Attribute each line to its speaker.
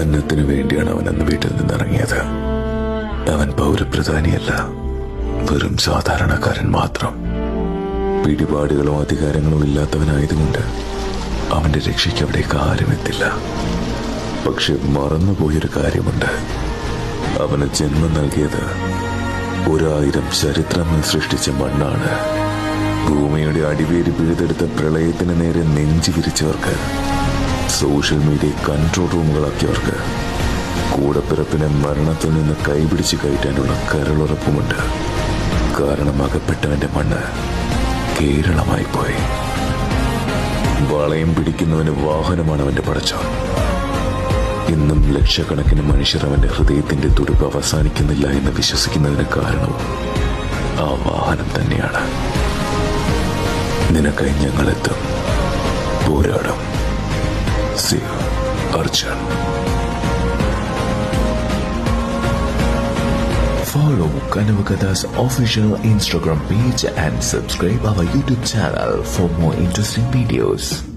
Speaker 1: അന്നത്തിനു വേണ്ടിയാണ് അവൻ അന്ന് വീട്ടിൽ നിന്ന് ഇറങ്ങിയത് അവൻ പൗരപ്രധാനിയല്ല വെറും സാധാരണക്കാരൻ മാത്രം. പിടിപാടുകളോ അധികാരങ്ങളോ ഇല്ലാത്തവനായതുകൊണ്ട് അവന്റെ രക്ഷയ്ക്ക് അവിടേക്ക് ആരും എത്തില്ല. പക്ഷെ മറന്നുപോയൊരു കാര്യമുണ്ട്. അവന് ജന്മം നൽകിയത് ഒരായിരം ചരിത്രങ്ങൾ സൃഷ്ടിച്ച മണ്ണാണ്. ഭൂമിയുടെ അടിവേര് പിഴുതെടുത്ത പ്രളയത്തിന് നേരെ നെഞ്ചു വിരിച്ചവർക്ക് സോഷ്യൽ മീഡിയ കൺട്രോൾ റൂമുകളാക്കിയവർക്ക് കൂടപ്പിറപ്പിനെ മരണത്തിൽ നിന്ന് കൈപിടിച്ച് കയറ്റാനുള്ള കരളുറപ്പുമുണ്ട്. കാരണം അകപ്പെട്ടവന്റെ മണ്ണ് കേരളമായി പോയി. വളയം പിടിക്കുന്നവന് വാഹനമാണ് അവന്റെ പടച്ചോൻ. ഇന്നും ലക്ഷക്കണക്കിന് മനുഷ്യർ അവന്റെ ഹൃദയത്തിന്റെ തുടിപ്പ് അവസാനിക്കുന്നില്ല എന്ന് വിശ്വസിക്കുന്നതിന് കാരണവും ആ വാഹനം തന്നെയാണ്. നിനക്കായി ഞങ്ങളെത്തും. പോരാടും. सिंह अर्चन
Speaker 2: Follow Kanavakatha's official Instagram page and subscribe our YouTube channel for more interesting videos.